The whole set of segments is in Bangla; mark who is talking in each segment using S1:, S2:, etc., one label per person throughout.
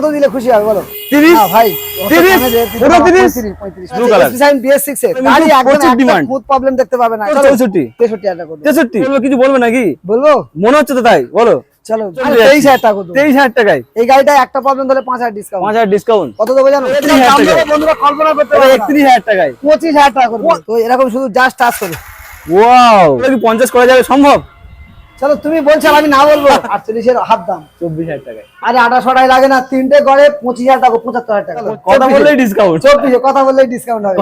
S1: কত দিলে খুশি হবে বলো? ভাই এর। গাড়ি একদম। প্রবলেম দেখতে পাবে না। তেষট্টি করে।
S2: কিছু বলবে নাকি?
S1: বলব।
S2: মনে হচ্ছে তো তাই বলো।
S1: চলো তেইশ হাজার টাকা করে
S2: তেইশ হাজার টাকায়।
S1: এই গাড়িটা একটা প্রবলেম পাঁচ হাজার ডিসকাউন্ট
S2: পাঁচ হাজার ডিসকাউন্ট
S1: কত দেবো জানো?
S2: টাকা।
S1: বন্ধুরা কল্পনা করতে।
S2: একত্রিশ হাজার টাকায়।
S1: পঁচিশ হাজার টাকা। তো এরকম শুধু জাস্ট টাচ করে।
S2: ওয়াও পঞ্চাশ করা যাবে সম্ভব?
S1: চলো তুমি বলছো আমি না বলব। আটচল্লিশের হাফ দাম।
S2: চব্বিশ হাজার টাকায়।
S1: আরে আঠাশ টাকায় লাগে না তিনটে গড়ে পঁচিশ হাজার টাকা পঁচাত্তর হাজার টাকা।
S2: কথা বললেই ডিসকাউন্ট
S1: চব্বিশে কথা বললেই ডিসকাউন্ট হবে।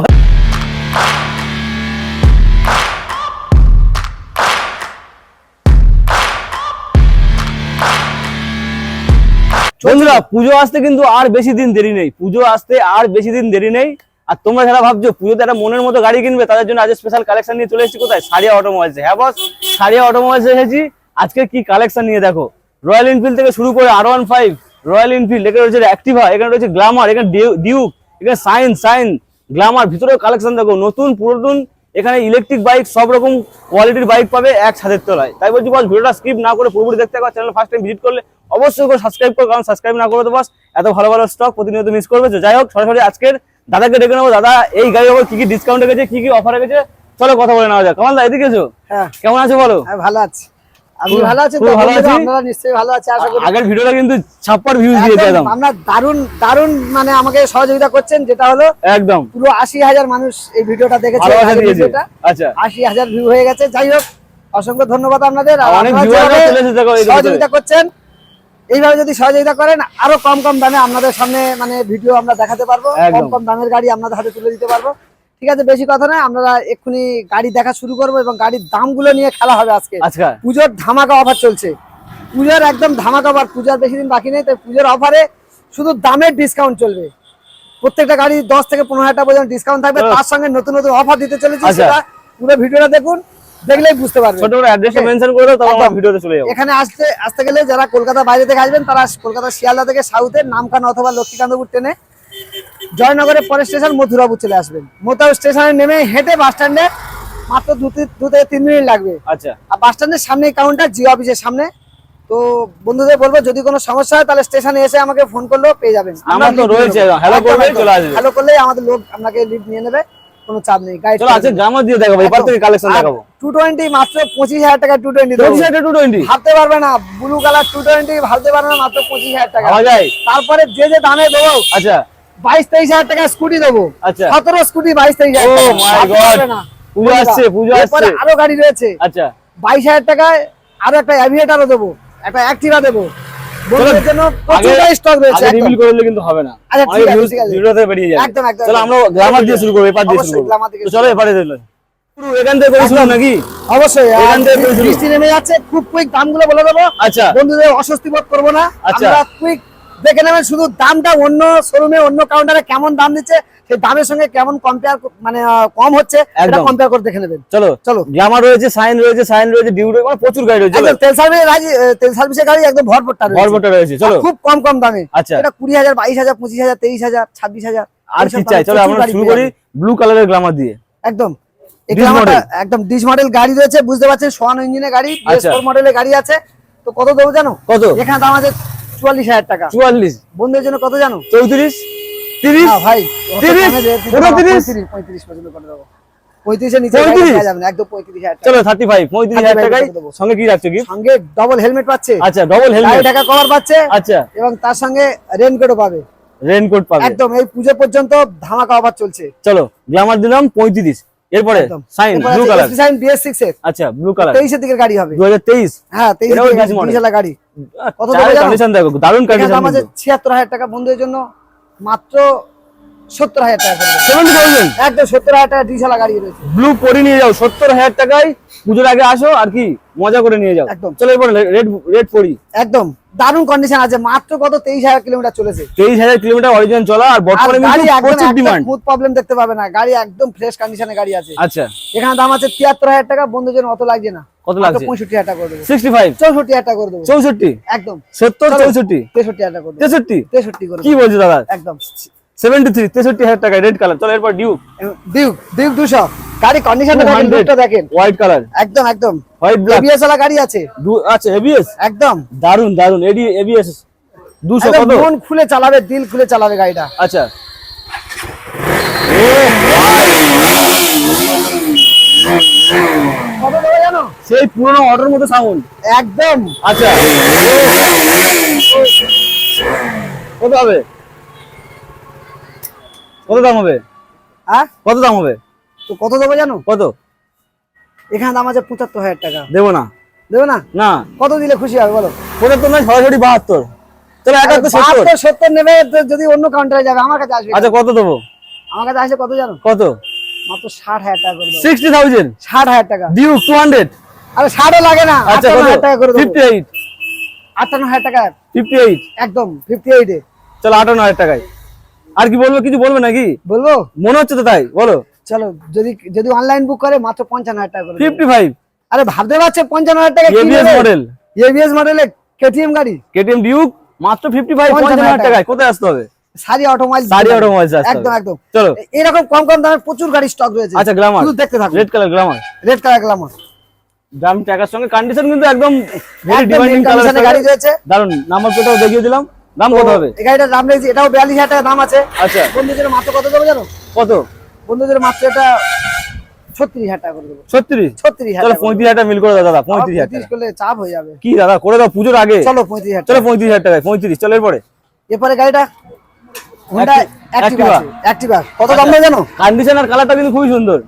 S2: বন্ধুরা পুজো আসতে কিন্তু আর বেশি দিন দেরি নেই। পুজো আসতে আর বেশি দিন দেরি নেই। আর তোমরা যারা ভাবছ পুজোতে একটা মনের মতো গাড়ি কিনবে, তাদের জন্য আজ স্পেশাল কালেকশন নিয়ে চলে এসেছি। কোথায়? সারিয়া অটোমোবাইলস হ্যাঁ বস সারিয়া অটোমোবাইলস এসেছি। আজকে কি কালেকশন নিয়ে দেখো? রয়্যাল এনফিল্ড থেকে শুরু করে আর ওয়ান ফাইভ রয়্যাল এনফিল্ড এখানে রয়েছে অ্যাক্টিভা এখানে রয়েছে গ্লামার এখানে ডিউক এখানে সাইন সাইন গ্লামার ভিতরেও কালেকশন দেখো। নতুন, পুরাতন, এখানে ইলেকট্রিক বাইক সব রকম কোয়ালিটির বাইক পাবে এক ছাদের তলায়। তাই বলছি বস ভিডিওটা স্কিপ না করে পুরোপুরি দেখতে পারো চ্যানেল ফার্স্ট টাইম ভিজিট করলে অবশ্যই করে সাবস্ক্রাইব করো, কারণ সাবস্ক্রাইব না করলে তো বস এত ভালো ভালো স্টক প্রতিনিয়ত মিস করবে। যাই হোক, সরাসরি আজকের দাদাকে ডেকে নেব। দাদা এই গাড়ির ওপর কি কি ডিসকাউন্ট রেখেছে কি কি অফার রেখেছে চলো কথা বলে নেওয়া যাক। কামাল দা এদিকে এসো।
S1: হ্যাঁ।
S2: কেমন আছো বলো?
S1: আমি ভালো আছি। আপনি ভালো আছেন তো
S2: ভালো আছি।
S1: আপনারা নিশ্চয়ই ভালো আছে আশা করি।
S2: আগের ভিডিওটা কিন্তু ভিউজ
S1: আমরা দারুণ দারুণ মানে আমাকে সহযোগিতা করছেন যেটা হলো
S2: একদম।
S1: পুরো আশি হাজার মানুষ এই ভিডিওটা দেখেছে
S2: আচ্ছা।
S1: আশি হাজার ভিউ হয়ে গেছে। যাই হোক অসংখ্য ধন্যবাদ আপনাদের।
S2: অনেক চলে এসেছে
S1: সহযোগিতা করছেন এইভাবে যদি সহযোগিতা করেন আরও কম কম দামে আপনাদের সামনে মানে ভিডিও আমরা দেখাতে পারব কম কম দামের গাড়ি আপনাদের হাতে তুলে দিতে পারব। ঠিক আছে বেশি কথা নয় আমরা এক্ষুনি গাড়ি দেখা শুরু করব এবং গাড়ির দামগুলো নিয়ে খেলা হবে আজকে।
S2: আচ্ছা।
S1: পুজোর ধামাকা অফার চলছে। পুজোর একদম ধামাকা অফার পূজার বেশি দিন বাকি নেই তাই পুজোর অফারে শুধু দামের ডিসকাউন্ট চলবে। প্রত্যেকটা গাড়ি দশ থেকে পনেরো হাজার টাকা পর্যন্ত ডিসকাউন্ট থাকবে তার সঙ্গে নতুন নতুন অফার দিতে চলেছে
S2: আচ্ছা।
S1: সেটা পুরো ভিডিওটা দেখুন। দেখলেই বুঝতে পারবেন।
S2: ছোট করে অ্যাড্রেসটা মেনশন করে দাও তারপর আমরা ভিডিওতে চলে যাব।
S1: এখানে আসতে আসতে গেলে যারা কলকাতা বাইরে থেকে আসবেন তারা কলকাতা শিয়ালদা থেকে সাউথের নামখানা অথবা লক্ষ্মীকান্তপুর ট্রেনে জয়নগরের পরের স্টেশন মথুরাপুর চলে আসবেন। মথুরাপুর স্টেশনে নেমে হেঁটে বাস স্ট্যান্ডে মাত্র দু দু থেকে তিন মিনিট লাগবে।
S2: আচ্ছা।
S1: আর বাস স্ট্যান্ডের সামনে কাউন্টার জিও অফিসের সামনে। তো বন্ধুদের বলব যদি কোনো সমস্যা হয় তাহলে স্টেশনে এসে আমাকে ফোন করলেও পেয়ে যাবেন।
S2: নাম্বার তো রয়েছে, hello করলেই চলে আসবে।
S1: হ্যালো করলেই আমাদের লোক আপনাকে লিফট নিয়ে নেবে। কোনো চাপ নেই। গাইড
S2: চলো আজকে দিয়ে দেখাবো এবার থেকে কালেকশন দেখাবো।
S1: টু টোয়েন্টি মাত্র পঁচিশ হাজার টাকা টু টোয়েন্টি
S2: পঁচিশ হাজার টু টোয়েন্টি
S1: ভাবতে পারবে না ব্লু কালার টু টোয়েন্টি ভাবতে পারবে না মাত্র পঁচিশ হাজার টাকা।
S2: পাওয়া যায়।
S1: তারপরে যে যে দামে দেবো
S2: আচ্ছা।
S1: বাইশ তেইশ হাজার টাকা স্কুটি দেবো।
S2: আচ্ছা।
S1: সতেরো স্কুটি বাইশ তেইশ হাজার
S2: Oh
S1: টাকা।
S2: my
S1: ভাবতে
S2: God!
S1: পারবে না।
S2: পুজো আসছে, পুজো আসছে।
S1: আরও গাড়ি রয়েছে।
S2: আচ্ছা।
S1: বাইশ হাজার টাকায় আরও একটা অ্যাভিয়েটারও দেবো। একটা অ্যাক্টিভা দেবো। বন্ধুদের আচ্ছা,
S2: আচ্ছা।
S1: বন্ধুদের অস্বস্তি বোধ করব না।
S2: আচ্ছা।
S1: দেখে নেবেন শুধু দামটা অন্য শোরুমে অন্য কাউন্টারে কেমন দাম দিচ্ছে। সেই দামের সঙ্গে কেমন কম্পেয়ার মানে কম হচ্ছে এটা কম্পেয়ার করে দেখে নেবেন।
S2: চলো
S1: চলো।
S2: গ্লামার রয়েছে সাইন রয়েছে সাইন রয়েছে ডিউ রয়েছে মানে প্রচুর গাড়ি রয়েছে
S1: তেল সার্ভিস গাড়ি তেল সার্ভিসের গাড়ি একদম ভরপুরটা রয়েছে।
S2: ভরভরটা রয়েছে চলো।
S1: খুব কম কম দামে।
S2: আচ্ছা।
S1: এটা কুড়ি হাজার বাইশ হাজার পঁচিশ হাজার
S2: আর কি চাই? চলো আমরা শুরু করি ব্লু কালারের গ্লামার দিয়ে।
S1: একদম। একদম ডিস মডেল গাড়ি রয়েছে বুঝতে পারছেন সোয়ান ইঞ্জিনের গাড়ি
S2: আচ্ছা।
S1: মডেলের গাড়ি আছে। তো কত দেবো জানো?
S2: কত?
S1: এখানে দাম আছে চুয়াল্লিশ হাজার টাকা।
S2: চুয়াল্লিশ।
S1: বন্ধুদের জন্য কত জানো?
S2: চৌত্রিশ। তিরিশ?
S1: না ভাই অত
S2: তিরিশ?
S1: কমে যে-
S2: পুরো তিরিশ?
S1: পঁয়ত্রিশ পঁয়ত্রিশ পর্যন্ত করে দেবো। পঁয়ত্রিশের নিচে গাড়ি
S2: পঁয়ত্রিশ?
S1: পাওয়া যাবে না একদম পঁয়ত্রিশ হাজার টাকা।
S2: চলো থার্টি ফাইভ পঁয়ত্রিশ হাজার
S1: 35
S2: টাকায় সঙ্গে কি রাখছো কি
S1: সঙ্গে ডবল হেলমেট পাচ্ছে।
S2: আচ্ছা ডবল হেলমেট
S1: টাকা কভার পাচ্ছে।
S2: আচ্ছা।
S1: এবং তার সঙ্গে রেনকোটও পাবে।
S2: রেনকোট পাবে।
S1: একদম এই পুজো পর্যন্ত ধামাকা অফার চলছে।
S2: চলো দিলাম পঁয়ত্রিশ। এরপরে Shine blue colour
S1: SP Sign BS6 এর
S2: আচ্ছা ব্লু কালার
S1: তেইশের দিকের গাড়ি হবে। হ্যাঁ গাড়ি। কত
S2: কন্ডিশন দেখো দারুণ কন্ডিশন
S1: টাকা বন্ধুদের জন্য। মাত্র সত্তর হাজার টাকা
S2: সেভেন্টি থাউজেন্ড
S1: একদম সত্তর হাজার টাকা গাড়ি রয়েছে।
S2: ব্লু পরে নিয়ে যাও সত্তর হাজার টাকায় পুজোর আগে আসো আর কি মজা করে নিয়ে যাও।
S1: একদম।
S2: চলো রেড রেড পরি।
S1: একদম। দারুণ কন্ডিশন আছে মাত্র কত? তেইশ হাজার কিলোমিটার চলেছে।
S2: তেইশ হাজার কিলোমিটার অরিজিনাল চলা আর বর্তমানে প্রচুর ডিমান্ড
S1: প্রবলেম দেখতে পাবে না। গাড়ি একদম ফ্রেশ কন্ডিশনে গাড়ি আছে।
S2: আচ্ছা।
S1: এখানে দাম আছে তিয়াত্তর হাজার টাকা। বন্ধুদের জন্য অত লাগছে না।
S2: কত লাগছে?
S1: টাকা করে দেবো।
S2: সিক্সটি ফাইভ
S1: টাকা করে দেবো।
S2: চৌষট্টি?
S1: একদম।
S2: সত্তর
S1: চলো।
S2: চৌষট্টি
S1: তেষট্টি হাজার টাকা করে দেবো। করে
S2: কি দাদা?
S1: একদম।
S2: টাকা রেড কালার চলো এরপর ডিউ
S1: ডিউক ডিউক দুশো। গাড়ি কন্ডিশনটা দেখেন লুকটা দেখেন।
S2: হোয়াইট কালার
S1: একদম একদম।
S2: হোয়াইট ব্ল্যাক
S1: এবিএস গাড়ি আছে।
S2: আচ্ছা এবিএস
S1: একদম।
S2: দারুণ দারুণ এডি এবিএস দুশো
S1: একদম
S2: কত?
S1: মন খুলে চালাবে দিল খুলে চালাবে গাড়িটা।
S2: আচ্ছা।
S1: কত দেবে জানো
S2: সেই পুরোনো অটোর মতো সাউন্ড
S1: একদম।
S2: আচ্ছা। কত হবে? কত দাম হবে?
S1: হ্যাঁ?
S2: কত দাম হবে?
S1: তো কত দেবো জানো?
S2: কত?
S1: এখানে দাম আছে পঁচাত্তর হাজার টাকা।
S2: দেবো না।
S1: দেবো না?
S2: না।
S1: কত দিলে খুশি হবে বলো?
S2: পঁচাত্তর নয় সরাসরি বাহাত্তর। চলো একাত্তর সত্তর।
S1: সত্তর নেবে যদি অন্য কাউন্টারে যাবে আমার কাছে আসবে।
S2: আচ্ছা কত দেবো?
S1: আমার কাছে আসলে কত জানো?
S2: কত?
S1: মাত্র টাকা করে টাকা।
S2: ডিউক
S1: আরে লাগে না করে একদম
S2: চলো টাকায়। আর কি বলব কিছু বলবে নাকি?
S1: বলব?
S2: মনে হচ্ছে তো তাই বলো।
S1: চলো যদি যদি অনলাইন বুক করে মাত্র পঞ্চান্ন হাজার টাকা করে দেবো।
S2: ফিফটি ফাইভ
S1: আরে ভাবতে পারছে পঞ্চান্ন হাজার টাকা
S2: এবিএস মডেল
S1: এবিএস মডেলে কেটিএম গাড়ি।
S2: কেটিএম ডিউক মাত্র ফিফটি ফাইভ
S1: 55,000
S2: পঞ্চান্ন হাজার টাকায়। কোথায় আসতে হবে?
S1: সারি অটোমোবাইল
S2: সারি আসতে
S1: একদম একদম।
S2: চলো।
S1: এরকম কম কম দামে প্রচুর গাড়ি স্টক রয়েছে।
S2: আচ্ছা গ্লামার
S1: শুধু দেখতে থাকুন।
S2: Red colour Glamour
S1: red colour Glamour
S2: দাম টাকার সঙ্গে কন্ডিশন কিন্তু একদম ভেরি ডিমান্ডিং
S1: mint গাড়ি রয়েছে।
S2: দারুণ নাম্বার প্লেটও দেখিয়ে দিলাম। দাম কত হবে?
S1: এই গাড়িটার দাম রেখেছি এটাও বিয়াল্লিশ হাজার টাকা দাম আছে।
S2: আচ্ছা।
S1: বন্ধুদের মাত্র কত দেবো জানো?
S2: কত?
S1: বন্ধুদের মাত্র এটা ছত্রিশ হাজার টাকা করে দেবো।
S2: ছত্রিশ?
S1: ছত্রিশ
S2: চলো
S1: হাজার টাকা
S2: পঁয়ত্রিশ হাজার মিল করে দাও দাদা পঁয়ত্রিশ হাজার
S1: পঁয়ত্রিশ
S2: টাকা।
S1: করলে চাপ হয়ে যাবে।
S2: কি দাদা করে দাও পুজোর আগে।
S1: চলো পঁয়ত্রিশ হাজার
S2: চলো
S1: টাকা।
S2: পঁয়ত্রিশ হাজার টাকায় পঁয়ত্রিশ চলো এরপরে।
S1: এরপরে গাড়িটা? হোন্ডা। অ্যাক্টিভা অ্যাক্টিভা কত দাম জানো?
S2: কন্ডিশন আর কালারটা কিন্তু খুবই সুন্দর।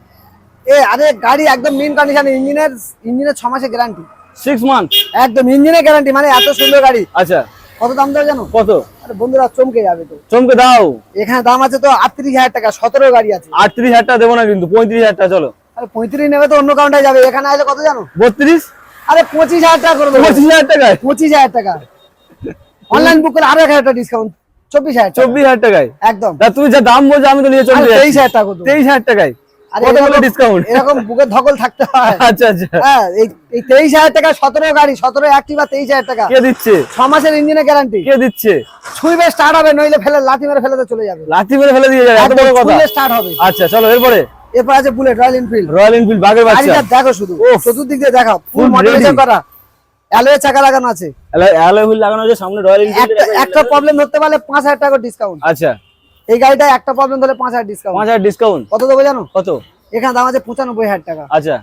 S1: এ আরে গাড়ি একদম মেন কন্ডিশন ইঞ্জিনের ইঞ্জিনের ছ মাসের গ্যারান্টি
S2: সিক্স মান্থ
S1: একদম ইঞ্জিনের গ্যারান্টি মানে এত সুন্দর গাড়ি।
S2: আচ্ছা।
S1: কত দাম দেবো জানো?
S2: কত?
S1: আরে বন্ধুরা চমকে যাবে তো।
S2: চমকে দাও।
S1: এখানে দাম আছে তো আটত্রিশ হাজার টাকা সতেরো গাড়ি আছে।
S2: আটত্রিশ হাজার টাকা দেবো না কিন্তু পঁয়ত্রিশ হাজার টাকা চলো।
S1: আরে পঁয়ত্রিশ নেবে তো অন্য কাউন্টারে যাবে। এখানে আসলে কত জানো?
S2: বত্রিশ?
S1: আরে পঁচিশ হাজার টাকা করে দেবো।
S2: পঁচিশ হাজার টাকায়?
S1: পঁচিশ হাজার টাকা। অনলাইন বুক করে আরও এক হাজার টাকা ডিসকাউন্ট চব্বিশ হাজার টাকা
S2: চব্বিশ হাজার টাকায়?
S1: একম
S2: তুমি যা দাম বলছো আমি তো নিয়ে চলে
S1: তেইশ হাজার টাকা
S2: তেইশ হাজার টাকায়?
S1: আরে
S2: কত
S1: এরকম-
S2: ডিসকাউন্ট
S1: এরকম বুকের ধকল থাকতে হয়।
S2: আচ্ছা আচ্ছা।
S1: হ্যাঁ এই তেইশ হাজার টাকা সতেরো গাড়ি সতেরো অ্যাক্টিভা তেইশ হাজার টাকা।
S2: কে দিচ্ছে?
S1: ছ মাসের ইঞ্জিনের গ্যারান্টি
S2: কে দিচ্ছে?
S1: ছুঁইবে স্টার্ট হবে নইলে ফেলে লাথি মেরে ফেলে চলে যাবে।
S2: লাথি মেরে ফেলে দিয়ে যাবে এত বড় কথা।
S1: স্টার্ট হবে।
S2: আচ্ছা চলো এরপরে?
S1: এরপর আছে Bullet Royal Enfield
S2: Royal Enfield বাগের বাচ্চা।
S1: দেখো শুধু। চতুর্দিক দিয়ে দেখো ফুল
S2: Full
S1: করা। অ্যালয়ে চাকা লাগানো আছে।
S2: অ্যালয় হুইল লাগানো আছে সামনে রয়্যাল এনফিল্ড
S1: একটা প্রবলেম ধরতে পারলে পাঁচ হাজার টাকা ডিসকাউন্ট
S2: আচ্ছা।
S1: এই গাড়িটা একটা প্রবলেম ধরলে পাঁচ হাজার ডিসকাউন্ট
S2: পাঁচ হাজার ডিসকাউন্ট
S1: কত দেবো জানো?
S2: কত?
S1: এখানে দাম আছে পঁচানব্বই হাজার টাকা।
S2: আচ্ছা।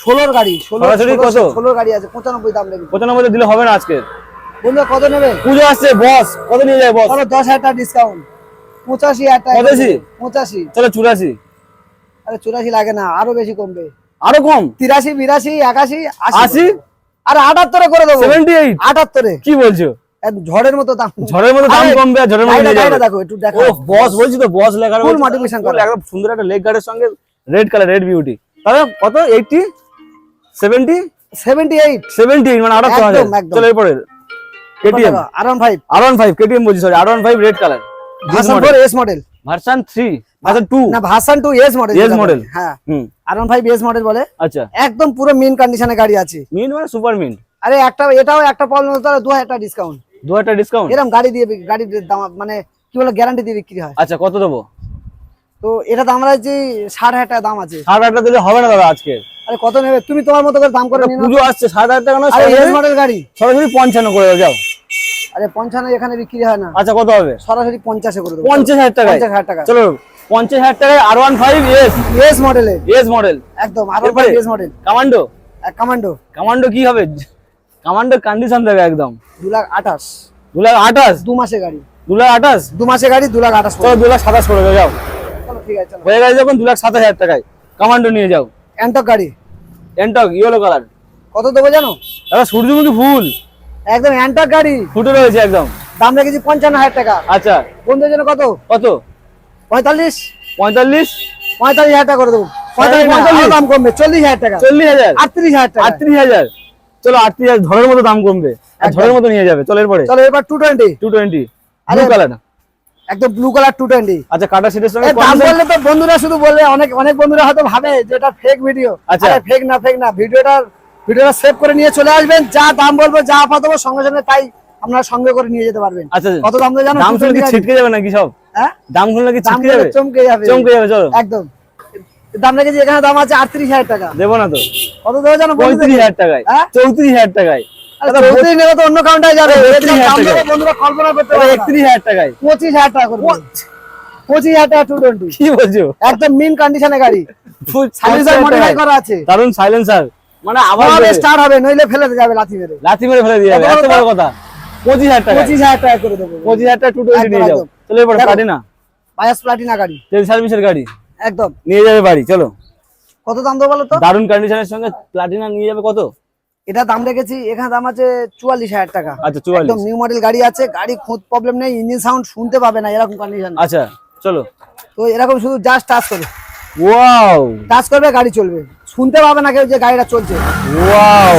S1: ষোলোর গাড়ি ষোলো
S2: সরাসরি কত?
S1: ষোলোর গাড়ি আছে পঁচানব্বই দাম লেগে
S2: পঁচানব্বই দিলে হবে না আজকে।
S1: বন্ধু কত নেবে?
S2: পুজো আসছে বস কত নিয়ে যায় বস
S1: চলো দশ হাজার টাকা ডিসকাউন্ট পঁচাশি হাজার টাকা।
S2: পঁচাশি?
S1: পঁচাশি।
S2: চলো চুরাশি।
S1: আরে চুরাশি লাগে না আরও বেশি কমবে।
S2: আরও কম?
S1: তিরাশি বিরাশি একাশি
S2: আশি?
S1: আরে আটাত্তরে করে দেবো।
S2: সেভেন্টি এইট
S1: আটাত্তরে।
S2: কি বলছো?
S1: ঝড়ের মতো দাম।
S2: ঝড়ের মতো দাম কমবে ঝড়ের মতো
S1: গাড়িটা-
S2: নিয়ে যাবে।
S1: গাড়িটা দেখো একটু দেখো
S2: বস বলছি তো বস লেখা
S1: Full
S2: রয়েছে।
S1: modification
S2: Full একদম সুন্দর একটা লেগ গার্ডের সঙ্গে রেড কালার রেড বিউটি তাহলে কত? Eighty seventy
S1: seventy eight
S2: seventy মানে আঠাত্তর হাজার। এরপরে কেটিএম
S1: আরাম five
S2: R one five KTM বলছি sorry R one five red colour
S1: S model
S2: version three version two.
S1: না version two S model
S2: S model।
S1: হ্যাঁ।
S2: হুম।
S1: আরাম ফাইভ এস মডেল বলে।
S2: আচ্ছা।
S1: একদম পুরো মেন কন্ডিশনে গাড়ি আছে।
S2: মিন্ট মানে সুপার মিন্ট
S1: আরে একটা এটাও একটা প্রবলেম হতো দু হাজার টাকা ডিসকাউন্ট
S2: দু হাজার ডিসকাউন্ট
S1: এরকম গাড়ি দিয়ে গাড়ির দাম মানে কি বলে গ্যারান্টি দিয়ে বিক্রি হয়।
S2: আচ্ছা কত দেবো?
S1: তো এটা দাম আছে ষাট হাজার টাকা দাম আছে।
S2: ষাট হাজার টাকা দিলে হবে না দাদা আজকে।
S1: আরে কত নেবে? তুমি তোমার মতো করে দাম করে নাও
S2: পুজো আসছে ষাট হাজার টাকা না
S1: এস মডেল গাড়ি।
S2: সরাসরি পঞ্চান্ন করে দাও যাও।
S1: আরে পঞ্চান্ন এখানে বিক্রি হয় না।
S2: আচ্ছা কত হবে?
S1: সরাসরি পঞ্চাশে করে দেবো।
S2: পঞ্চাশ হাজার টাকায়?
S1: পঞ্চাশ হাজার টাকা।
S2: চলো পঞ্চাশ হাজার টাকায় R one five S
S1: S মডেলে
S2: এস মডেল
S1: একদম আরও
S2: এরপরে?
S1: S model
S2: commando
S1: commando
S2: commando কি হবে? কামান্ডোর কন্ডিশন দেবে একদম।
S1: দু লাখ আঠাশ।
S2: দু লাখ আঠাশ?
S1: দু মাসে গাড়ি।
S2: দু লাখ আঠাশ?
S1: দু মাসে গাড়ি দু লাখ আঠাশ
S2: চলো দু লাখ সাতাশ করে দাও যাও।
S1: চলো ঠিক আছে চলো।
S2: হয়ে গেছে যখন দু লাখ সাতাশ হাজার টাকায়। কামান্ডো নিয়ে যাও।
S1: অ্যান্টক গাড়ি।
S2: এন্টক ইয়েলো কালার
S1: কত দেবো জানো?
S2: দাদা সূর্যমুখী ফুল।
S1: একদম অ্যান্টক গাড়ি।
S2: ফুটে রয়েছে একদম।
S1: দাম রেখেছি পঞ্চান্ন হাজার টাকা।
S2: আচ্ছা।
S1: বন্ধুদের জন্য কত?
S2: কত?
S1: পঁয়তাল্লিশ।
S2: পঁয়তাল্লিশ?
S1: পঁয়তাল্লিশ হাজার টাকা করে দেবো। পঁয়তাল্লিশ না,
S2: পঁয়তাল্লিশ?
S1: আরও দাম কমবে। চল্লিশ হাজার টাকা।
S2: চল্লিশ হাজার?
S1: আটত্রিশ হাজার টাকা।
S2: আটত্রিশ হাজার। চলো আটত্রিশ হাজার মতো দাম কমবে। আর
S1: একদম।
S2: মতো নিয়ে যাবে। চলো এরপরে।
S1: চলো এবার two twenty
S2: two twenty blue colour
S1: একদম ব্লু কালার টু টোয়েন্টি
S2: আচ্ছা কাটা সিটের সঙ্গে
S1: দাম বললে তো বন্ধুরা শুধু বলবে অনেক অনেক বন্ধুরা হয়তো ভাবে যে এটা ফেক ভিডিও
S2: আচ্ছা।
S1: ফেক না ফেক না। ভিডিওটা ভিডিওটা সেভ করে নিয়ে চলে আসবেন। যা দাম বলব যা অফার দেবো সঙ্গে সঙ্গে তাই আপনারা সঙ্গে করে নিয়ে যেতে পারবেন।
S2: আচ্ছা
S1: কত দাম জানো?
S2: দাম শুনলে কি ছিটকে যাবে নাকি সব?
S1: হ্যাঁ?
S2: দাম শুনলে কি ছিটকে যাবে?
S1: চমকে যাবে।
S2: চমকে যাবে চলো।
S1: একদম। দাম রেখেছি এখানে দাম আছে আটত্রিশ হাজার টাকা।
S2: দেবো না তো।
S1: কত দেবো জানো? বন্ধুদের?
S2: পঁয়ত্রিশ হাজার টাকায়।
S1: হ্যাঁ?
S2: টাকায়।
S1: অন্য কাউন্টারে যাবে।
S2: আরে,
S1: এর যা
S2: 32,000
S1: দাম
S2: টাকা।
S1: দেবে বন্ধুরা কল্পনা করতে
S2: একত্রিশ হাজার টাকায়।
S1: পঁচিশ হাজার টাকা করবে পঁচিশ হাজার টাকা টু টোয়েন্টি
S2: কি বলছো?
S1: একদম মিন কন্ডিশনে গাড়ি। সাইলেন্সার মডিফাই করা আছে।
S2: দারুণ সাইলেন্সার মানে আবার
S1: স্টার্ট হবে নইলে ফেলে যাবে লাথি মেরে।
S2: লাথি মেরে ফেলে দিয়ে যাবে।
S1: এত বড়
S2: কথা। পঁচিশ হাজার টাকা।
S1: পঁচিশ হাজার টাকা করে দেবো।
S2: পঁচিশ হাজার টাকা টু টোয়েন্টি
S1: একদম,
S2: নিয়ে যাও। চলো এবার
S1: দেখো।
S2: প্লাটিনা
S1: বায়াস প্লাটিনা গাড়ি।
S2: তেল সার্ভিসের গাড়ি।
S1: একদম।
S2: নিয়ে যাবে বাড়ি চলো।
S1: কত দাম দেবো বলো তো?
S2: দারুণ কন্ডিশনের সঙ্গে প্লাটিনা নিয়ে যাবে কত?
S1: এটা দাম রেখেছি এখানে দাম আছে চুয়াল্লিশ হাজার টাকা।
S2: আচ্ছা চুয়াল্লিশ।
S1: একদম নিউ মডেল গাড়ি আছে গাড়ি খুব প্রবলেম নেই ইঞ্জিন সাউন্ড শুনতে পাবে না এরকম কন্ডিশন
S2: আচ্ছা চলো।
S1: তো এরকম শুধু জাস্ট টাচ করবে।
S2: ওয়াও
S1: টাচ করবে গাড়ি চলবে। শুনতে পাবে না কেউ যে গাড়িটা চলছে।
S2: ওয়াও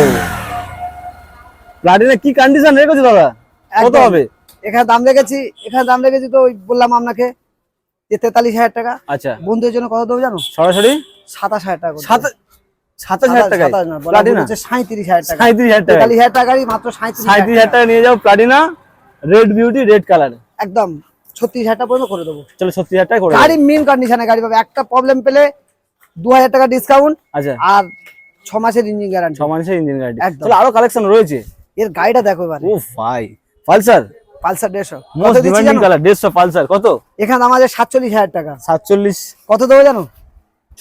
S2: প্লাটিনা কি কন্ডিশন রেখেছো দাদা? কত হবে?
S1: এখানে দাম রেখেছি এখানে দাম রেখেছি তো বললাম আপনাকে যে তেতাল্লিশ হাজার টাকা।
S2: আচ্ছা।
S1: বন্ধুদের জন্য কত দেবো জানো?
S2: সরাসরি?
S1: সাতাশ হাজার টাকা
S2: সাত সাতাশ হাজার টাকায়? প্লাটিনা
S1: সাঁত্রিশ হাজার টাকা।
S2: সাঁত্রিশ হাজার টাকা
S1: হাজার টাকা গাড়ি মাত্র সাঁত্রিশ
S2: সাঁত্রিশ হাজার টাকা। নিয়ে যাও Platina red beauty red colour
S1: একদম ছত্রিশ হাজার টাকা পর্যন্ত করে দেবো।
S2: চলো সত্তর হাজার টাকা
S1: গাড়ি মেন কন্ডিশনে গাড়ি পাবে। একটা প্রবলেম পেলে দু হাজার টাকা ডিসকাউন্ট
S2: আচ্ছা।
S1: আর ছ মাসের ইঞ্জিন গ্যারান্টি
S2: ছ মানুষের ইঞ্জিন গাড়ি
S1: একদম।
S2: আরও কালেকশন রয়েছে?
S1: এর গাড়িটা দেখো এবার।
S2: ও ভাই। পালসার?
S1: পালসার দেড়শো। কত
S2: মোস্ট ডিমান্ডিং কালার দেড়শো পালসার। কত?
S1: এখানে আমাদের সাতচল্লিশ হাজার টাকা।
S2: সাতচল্লিশ।
S1: কত দেবো জানো?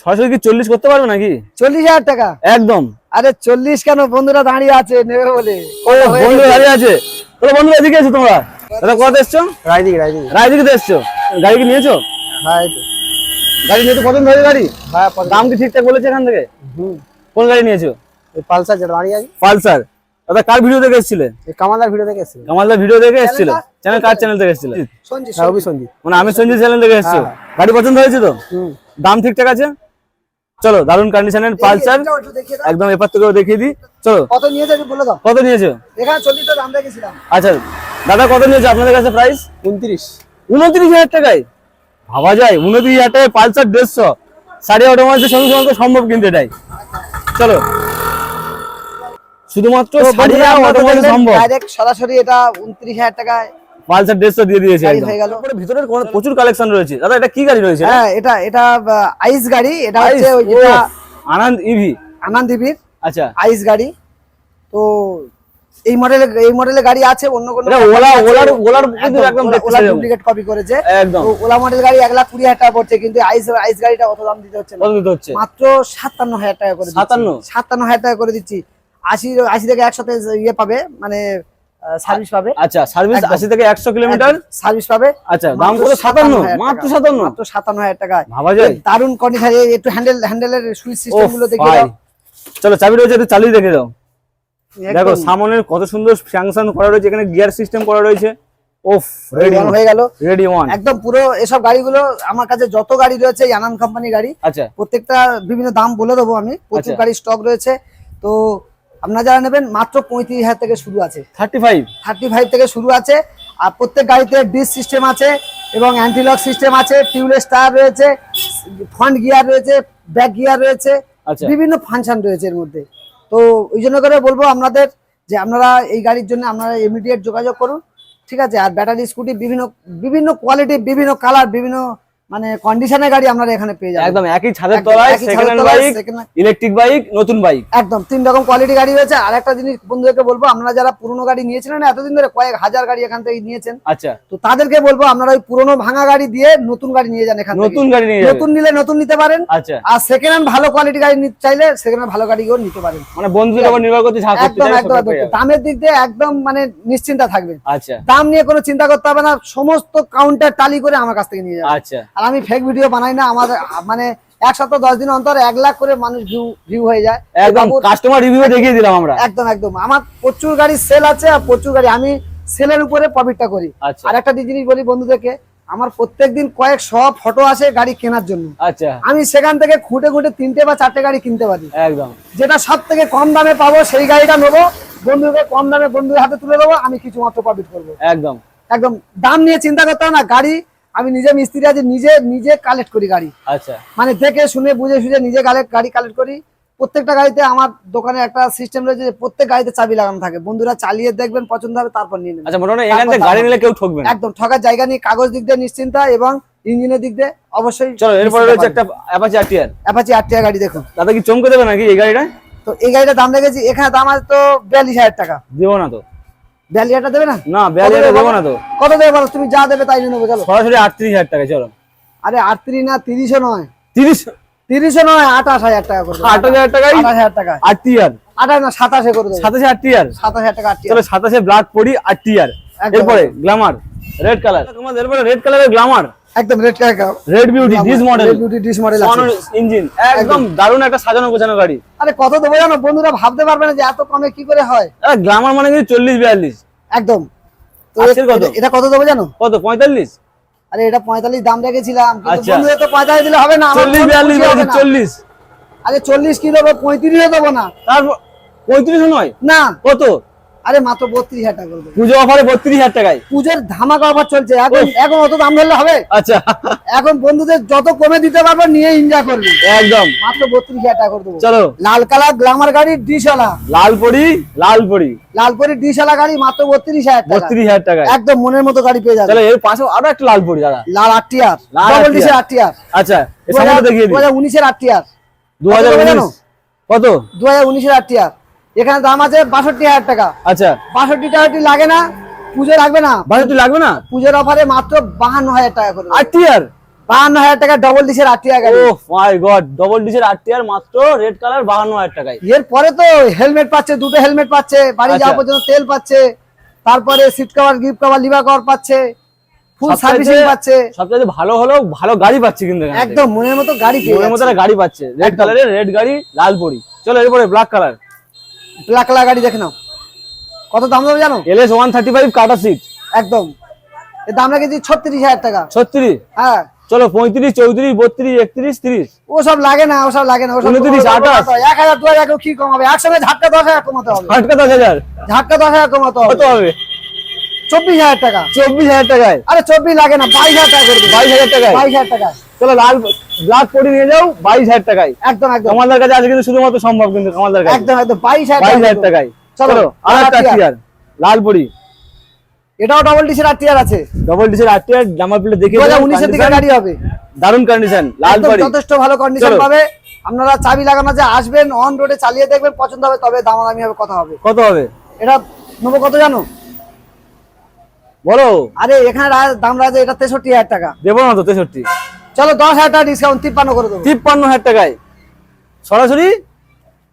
S2: সরাসরি কি চল্লিশ করতে পারবে নাকি?
S1: চল্লিশ হাজার টাকা।
S2: একদম।
S1: আরে চল্লিশ কেন? বন্ধুরা দাঁড়িয়ে আছে নেবে বলে।
S2: ও বন্ধু দাঁড়িয়ে আছে। তাহলে বন্ধুরা এদিকে এসো তোমরা। দাদা কোথা এসছো?
S1: রাইদিক রাইদিক
S2: রায়দিকে এসছো। গাড়ি কি নিয়েছো?
S1: হ্যাঁ
S2: গাড়ি নিয়ে তো পছন্দ হয়েছে গাড়ি? দাম কি ঠিকঠাক বলেছে এখান থেকে?
S1: হুম।
S2: কোন গাড়ি নিয়েছো?
S1: পালসার যেটা দাঁড়িয়ে আছে।
S2: পালসার। দাদা কার ভিডিও দেখে এসেছিলে?
S1: কামালদার ভিডিও দেখে এসেছি
S2: কামালদার ভিডিও দেখে এসেছিলে? চ্যানেল কার চ্যানেল থেকে এসেছিলে?
S1: সঞ্জিত।
S2: হ্যাঁ,
S1: সঞ্জিত
S2: মানে আমি সঞ্জিত চ্যানেল থেকে এসছো। গাড়ি পছন্দ হয়েছে তো? দাম ঠিকঠাক আছে? চলো দারুণ কন্ডিশনের পালসার। একদম এপার থেকেও দেখিয়ে দিই। চলো।
S1: কত নিয়েছে বলে দাও।
S2: কত নিয়েছো?
S1: এখানে চল্লিশটা দাম রেখেছিলাম।
S2: আচ্ছা দাদা কত নিয়েছে আপনাদের কাছে প্রাইস
S1: উনত্রিশ।
S2: উনত্রিশ হাজার টাকায়? ভাবা যায়। উনত্রিশ হাজার টাকায় পালসার দেড়শো। সাড়ে অটোমাইজের সঙ্গে সঙ্গে সম্ভব কিন্তু এটাই। চলো। শুধুমাত্র সম্ভব।
S1: ডাইরেক্ট সরাসরি এটা উনত্রিশ হাজার টাকায়
S2: পালসার দেড়শো দিয়ে দিয়েছে।
S1: হয়ে গেল।
S2: কোনো- প্রচুর কালেকশন রয়েছে। দাদা এটা কি গাড়ি রয়েছে?
S1: হ্যাঁ এটা এটা আইস গাড়ি। এটা হচ্ছে
S2: আনন্দ ইভি।
S1: আনন্দ দিবির
S2: আচ্ছা।
S1: আইস গাড়ি। তো এই মডেলের এই মডেলের গাড়ি আছে অন্য কোনো
S2: ওলা ওলার ওলার কিন্তু একদম
S1: ওলা ডুপ্লিকেট কপি করেছে।
S2: একদম।
S1: তো ওলা মডেল গাড়ি এক লাখ কুড়ি হাজার টাকা পড়ছে কিন্তু আইস আইস গাড়িটা অত দাম দিতে হচ্ছে না।
S2: কত দিতে হচ্ছে।
S1: মাত্র সাতান্ন হাজার টাকা করে দিচ্ছি।
S2: 57?
S1: সাতান্ন হাজার টাকা করে দিচ্ছি। আশি আশি থেকে একসাথে ইয়ে পাবে মানে সার্ভিস পাবে।
S2: আচ্ছা সার্ভিস
S1: একদম।
S2: আশি থেকে একশো কিলোমিটার?
S1: সার্ভিস পাবে।
S2: আচ্ছা দাম কত? সাতান্ন? মাত্র
S1: টাকা।
S2: সাতান্ন?
S1: মাত্র সাতান্ন হাজার টাকায়
S2: ভাবা যায়।
S1: দারুণ কন্ডিশন একটু হ্যান্ডেল হ্যান্ডেলের সুইচ সিস্টেমগুলো দেখে দাও।
S2: চলো চাবি রয়েছে একটু চালিয়ে দেখে দাও। দেখো সামনের কত সুন্দর ফাংশন করা রয়েছে এখানে গিয়ার সিস্টেম করা রয়েছে। ওফ রেডি
S1: হয়ে গেল।
S2: রেডি ওয়ান
S1: একদম পুরো এসব গাড়িগুলো আমার কাছে যত গাড়ি রয়েছে ইয়ানান কোম্পানি গাড়ি
S2: আচ্ছা।
S1: প্রত্যেকটা বিভিন্ন দাম বলে দেবো আমি প্রচুর
S2: আচ্ছা।
S1: গাড়ি স্টক রয়েছে। তো আপনারা যারা নেবেন মাত্র পঁয়ত্রিশ হাজার থেকে শুরু আছে।
S2: থার্টি ফাইভ
S1: থার্টি ফাইভ থেকে শুরু আছে। আর প্রত্যেক গাড়িতে ডিস সিস্টেম আছে এবং অ্যান্টিলক সিস্টেম আছে টিউলেস টায়ার রয়েছে ফ্রন্ট গিয়ার রয়েছে ব্যাক গিয়ার রয়েছে
S2: আচ্ছা।
S1: বিভিন্ন ফাংশন রয়েছে এর মধ্যে। তো ওই জন্য করে বলব আপনাদের যে আপনারা এই গাড়ির জন্য আপনারা ইমিডিয়েট যোগাযোগ করুন, ঠিক আছে? আর ব্যাটারি স্কুটি বিভিন্ন বিভিন্ন কোয়ালিটি বিভিন্ন কালার বিভিন্ন মানে কন্ডিশনের গাড়ি আপনারা এখানে পেয়ে যাবেন।
S2: একদম একই ছাদের তলায় second hand bike electric bike নতুন বাইক
S1: একদম তিন রকম কোয়ালিটি গাড়ি রয়েছে। আর একটা জিনিস বন্ধুদেরকে বলব আপনারা যারা পুরনো গাড়ি নিয়েছিলেন এতদিন ধরে কয়েক হাজার গাড়ি এখান থেকে নিয়েছেন।
S2: আচ্ছা।
S1: তো তাদেরকে বলব আপনারা ওই পুরনো ভাঙা গাড়ি দিয়ে নতুন গাড়ি নিয়ে যান এখান
S2: নতুন গাড়ি নিয়ে
S1: নতুন নিলে নতুন নিতে পারেন।
S2: আচ্ছা।
S1: আর সেকেন্ড হ্যান্ড ভালো কোয়ালিটি গাড়ি নিতে চাইলে সেকেন্ড হ্যান্ড ভালো গাড়িও নিতে পারেন।
S2: মানে বন্ধুদের উপর নির্ভর করতে
S1: একদম একদম। দামের দিক দিয়ে একদম মানে নিশ্চিন্তা থাকবে
S2: আচ্ছা।
S1: দাম নিয়ে কোনো চিন্তা করতে হবে না। সমস্ত কাউন্টার টালি করে আমার কাছ থেকে নিয়ে যাবে
S2: আচ্ছা।
S1: আর আমি ফেক ভিডিও বানাই না আমাদের মানে এক সপ্তাহ দশ দিন অন্তর এক লাখ করে মানুষ ভিউ ভিউ হয়ে যায়।
S2: একদম কাস্টমার রিভিউ দেখিয়ে দিলাম আমরা।
S1: একদম একদম। আমার প্রচুর গাড়ি সেল আছে আর প্রচুর গাড়ি। আমি সেলের উপরে প্রফিটটা করি।
S2: আচ্ছা।
S1: আর একটা জিনিস বলি বন্ধুদেরকে আমার প্রত্যেকদিন কয়েক সব ফটো আসে গাড়ি কেনার জন্য।
S2: আচ্ছা।
S1: আমি সেখান থেকে খুঁটে খুঁটে তিনটে বা চারটে গাড়ি কিনতে পারি।
S2: একদম।
S1: যেটা সব থেকে কম দামে পাবো সেই গাড়িটা নেব। বন্ধুকে কম দামে বন্ধুদের হাতে তুলে দেবো আমি কিছু মাত্র প্রফিট করব।
S2: একদম।
S1: একদম। দাম নিয়ে চিন্তা করতে হবে না গাড়ি আমি নিজে মিস্ত্রি আছি নিজে নিজে কালেক্ট করি গাড়ি।
S2: আচ্ছা।
S1: মানে দেখে শুনে বুঝে সুঝে নিজে গাড়ি কালেক্ট করি। প্রত্যেকটা গাড়িতে আমার দোকানে একটা সিস্টেম রয়েছে যে প্রত্যেক গাড়িতে চাবি লাগানো থাকে। বন্ধুরা চালিয়ে দেখবেন পছন্দ হবে তারপর নিয়ে নেবেন।
S2: আচ্ছা মোটামুটি এখান থেকে গাড়ি নিলে কেউ ঠকবে না।
S1: একদম ঠকার জায়গা নেই কাগজ দিক দিয়ে নিশ্চিন্তা এবং ইঞ্জিনের দিক দিয়ে অবশ্যই
S2: চলো এরপরে রয়েছে একটা অ্যাপাচি আরটিআর
S1: অ্যাপাচি আটটিয়া গাড়ি দেখুন।
S2: দাদা কি চমকে দেবে নাকি এই গাড়িটা?
S1: তো এই গাড়িটার দাম রেখেছি এখানে দাম আছে তো বিয়াল্লিশ হাজার টাকা।
S2: দেবো না তো।
S1: বিয়াল্লিশ দেবে না?
S2: না দেবো না তো।
S1: কত দেবে বলো? তুমি যা দেবে তাই নেব চলো।
S2: সরাসরি আটত্রিশ হাজার টাকা চলো।
S1: আরে আটত্রিশ না তিরিশও নয়।
S2: তিরিশ?
S1: তিরিশও নয় আঠাশ হাজার টাকা করে।
S2: আঠাশ হাজার টাকায়?
S1: আঠাশ হাজার টাকা।
S2: আট আর
S1: আঠাশ না সাতাশে করে দেবো।
S2: সাতাশে আটটি আর
S1: সাতাশ হাজার টাকা আটটি
S2: চলো সাতাশে ব্লাড পড়ি আট টিয়ার
S1: একদম।
S2: এরপরে গ্লামার রেড কালার তোমাদের এরপরে রেড কালারের গ্লামার
S1: একদম red colour
S2: red beauty disc model
S1: beauty disc model আছে।
S2: ইঞ্জিন একদম। দারুণ একটা সাজানো গোছানো গাড়ি।
S1: আরে কত দেবো জানো? বন্ধুরা ভাবতে পারবে না যে এত কমে কি করে হয়।
S2: আরে গ্লামার মানে কিন্তু চল্লিশ বিয়াল্লিশ।
S1: একদম। তো
S2: কত?
S1: এটা- কত দেবো জানো?
S2: কত? পঁয়তাল্লিশ?
S1: আরে এটা পঁয়তাল্লিশ দাম রেখেছিলাম। কিন্তু। বন্ধুদের তো পঁয়তাল্লিশ দিলে হবে না আমার
S2: চল্লিশ
S1: কোনো
S2: বিয়াল্লিশ
S1: খুশি হবে
S2: বলছি
S1: না।
S2: চল্লিশ।
S1: আরে চল্লিশ কি দেবো? পঁয়ত্রিশও দেবো না।
S2: তারপর পঁয়ত্রিশ নয়?
S1: না।
S2: কত?
S1: আরে মাত্র বত্রিশ হাজার টাকা করে দেবো।
S2: পুজো অফারে বত্রিশ হাজার টাকায়?
S1: পুজোর ধামাকা অফার চলছে। এখন এখন অত দাম ধরলে হবে?
S2: আচ্ছা।
S1: এখন বন্ধুদের যত কমে দিতে পারব নিয়ে এনজয় করবি।
S2: একদম।
S1: মাত্র বত্রিশ হাজার টাকা করে দেবো।
S2: চলো।
S1: লাল কালার গ্লামার গাড়ি ডিশওয়ালা।
S2: লাল পরি লাল পরি।
S1: লালপুরি ডিশওয়ালা গাড়ি মাত্র বত্রিশ হাজার
S2: বত্রিশ হাজার টাকায়।
S1: একদম মনের মতো গাড়ি পেয়ে যাবে।
S2: চলো এর পাশে আরও একটা লাল পরি দাদা।
S1: লাল আটটিয়ার
S2: লাল
S1: ডবল
S2: RTR
S1: ডিসের আটটিয়ার
S2: আচ্ছা
S1: দু হাজার উনিশের আটটিয়ার
S2: দু হাজার
S1: কত দু হাজার উনিশের আটটিয়ার এখানে দাম আছে বাষট্টি হাজার টাকা।
S2: আচ্ছা।
S1: বাষট্টি টাকাটি লাগে না? পুজো লাগবে না?
S2: বাষট্টি লাগবে না?
S1: পুজোর অফারে মাত্র বাহান্ন হাজার টাকা করে।
S2: আট টিয়ার
S1: বাহান্ন হাজার টাকা ডবল গাড়ি।
S2: ও মাই গড ডবল ডিজের আট টিয়ার মাত্র রেড কালার বাহান্ন হাজার টাকায়।
S1: এর পরে তো হেলমেট পাচ্ছে দুটো হেলমেট পাচ্ছে বাড়ি
S2: আচ্ছা।
S1: যাওয়া পর্যন্ত তেল পাচ্ছে তারপরে seat cover gift cover lever cover পাচ্ছে ফুল
S2: সবচাইতে-
S1: সার্ভিসিং পাচ্ছে।
S2: সবচেয়ে ভালো হলো ভালো গাড়ি পাচ্ছি কিন্তু
S1: একদম মনের মতো গাড়ি
S2: মনের মতো গাড়ি পাচ্ছে। রেড কালারের রেড গাড়ি লাল পরি। চলো এরপরে ব্ল্যাক কালার
S1: ব্ল্যাক গাড়ি দেখে নাও। কত দাম দাম জানো?
S2: এলএস ওয়ান থার্টি ফাইভ কাটা সিট
S1: একদম। এর দাম রেখেছি ছত্রিশ হাজার টাকা।
S2: ছত্রিশ?
S1: হ্যাঁ।
S2: চলো পঁয়ত্রিশ চৌত্রিশ বত্রিশ একত্রিশ তিরিশ।
S1: সব লাগে না ওসব লাগে না
S2: উনত্রিশ, আঠাশ।
S1: এক হাজার দু হাজার কি কমাবে। একসঙ্গে ঝাটকা দশ হাজার কমাতে হবে।
S2: ঝাটকা দশ হাজার।
S1: ঝাটকা দশ হাজার কমাতে হবে।
S2: হবে?
S1: চব্বিশ হাজার টাকা।
S2: চব্বিশ হাজার টাকায়?
S1: আরে চব্বিশ লাগে না বাইশ হাজার টাকা করে দেবো।
S2: বাইশ হাজার টাকায়?
S1: বাইশ হাজার টাকা
S2: চলো লাল ব্ল্যাক পরি নিয়ে যাও বাইশ হাজার টাকায়।
S1: একদম একদম।
S2: কামালদার কাছে আছে কিন্তু শুধুমাত্র সম্ভব কিন্তু কামালদার কাছে।
S1: একদম একদম বাইশ হাজার
S2: টাকায়।
S1: চলো,
S2: আর
S1: আর
S2: একটা
S1: টিয়ার।
S2: লাল পরি।
S1: এটাও ডবল ডিসের আর টিয়ার আছে।
S2: ডবল ডিসের আট টিয়ার জামা প্লেট দেখে
S1: উনিশের দিকে গাড়ি হবে।
S2: দারুণ কন্ডিশন লাল পরি।
S1: যথেষ্ট ভালো কন্ডিশন। পাবে। আপনারা চাবি লাগানো আছে আসবেন অন রোডে চালিয়ে দেখবেন পছন্দ হবে তবে দামাদামি হবে কথা হবে।
S2: কত হবে?
S1: এটা নেব কত জানো?
S2: বলো।
S1: আরে এখানে দাম রাজে এটা তেষট্টি হাজার টাকা।
S2: দেবো না তো তেষট্টি।
S1: চলো দশ হাজার টাকা ডিসকাউন্ট তিপ্পান্ন করে দেবো।
S2: তিপ্পান্ন হাজার টাকায়। সরাসরি?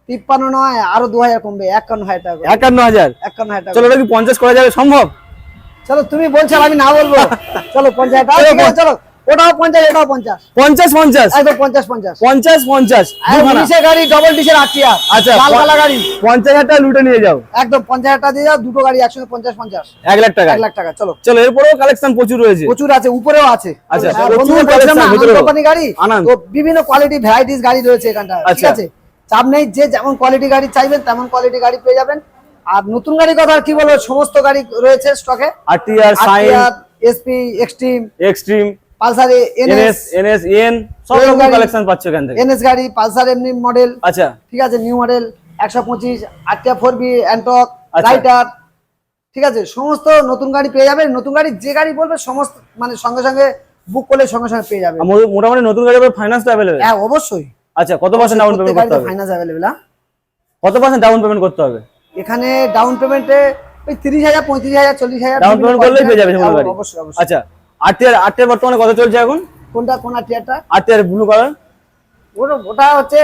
S1: তিপ্পান্ন নয় আরও দু হাজার কমবে একান্ন হাজার টাকা
S2: একান্ন হাজার।
S1: একান্ন হাজার টাকা
S2: চলো এটা কি পঞ্চাশ করা যাবে? সম্ভব?
S1: চলো তুমি বলছো আমি না বলব। চলো পঞ্চাশ টাকা। চলো। ওটাও এটাও একদম
S2: দুখানা।
S1: গাড়ি ডবল
S2: আচ্ছা
S1: লাল কালা গাড়ি।
S2: পঞ্চাশ হাজার টাকা লুটে নিয়ে যাও।
S1: একদম টাকা দিয়ে যাও দুটো গাড়ি একসঙ্গে
S2: লাখ টাকা।
S1: লাখ টাকা চলো।
S2: চলো এরপরেও কালেকশন প্রচুর রয়েছে।
S1: প্রচুর আছে উপরেও আছে।
S2: আচ্ছা,
S1: হ্যাঁ,
S2: প্রচুর।
S1: কোম্পানি গাড়ি। তো বিভিন্ন কোয়ালিটি ভ্যারাইটিস গাড়ি রয়েছে এখানটা ঠিক
S2: আচ্ছা।
S1: আছে? চাপ নেই যে যেমন কোয়ালিটি গাড়ি চাইবেন তেমন কোয়ালিটি গাড়ি পেয়ে যাবেন। আর নতুন গাড়ির কথা আর কি বলব সমস্ত গাড়ি রয়েছে স্টকে
S2: RTR Shine
S1: SP Xtreme
S2: Xtreme
S1: Pulsar
S2: NS
S1: NS
S2: N সব রকম কালেকশন পাচ্ছ এখান থেকে।
S1: এনএস গাড়ি পালসার এমনি মডেল
S2: আচ্ছা।
S1: ঠিক আছে নিউ মডেল একশো পঁচিশ আটটা ফোর বি অ্যান্টক। রাইটার ঠিক আছে সমস্ত নতুন গাড়ি পেয়ে যাবেন। নতুন গাড়ি যে গাড়ি বলবে সমস্ত মানে সঙ্গে সঙ্গে বুক করলে সঙ্গে সঙ্গে পেয়ে যাবেন
S2: মোটামুটি নতুন গাড়ি ফাইন্যান্স অ্যাভেলেবেল
S1: হ্যাঁ অবশ্যই।
S2: আচ্ছা কত পার্সেন্ট ডাউন পেমেন্ট করতে হবে?
S1: ফাইন্যান্স অ্যাভেলেবেল
S2: কত পার্সেন্ট ডাউন পেমেন্ট করতে হবে?
S1: এখানে ডাউন পেমেন্টে ওই তিরিশ হাজার পঁয়ত্রিশ হাজার চল্লিশ হাজার
S2: ডাউন পেমেন্ট করলেই পেয়ে যাবে
S1: অবশ্যই অবশ্যই।
S2: আচ্ছা। আরটিআর আরটিআর বর্তমানে কত চলছে এখন?
S1: কোনটা কোন টিয়ারটা
S2: আরটিআর ব্লু কালার
S1: ওটা ওটা হচ্ছে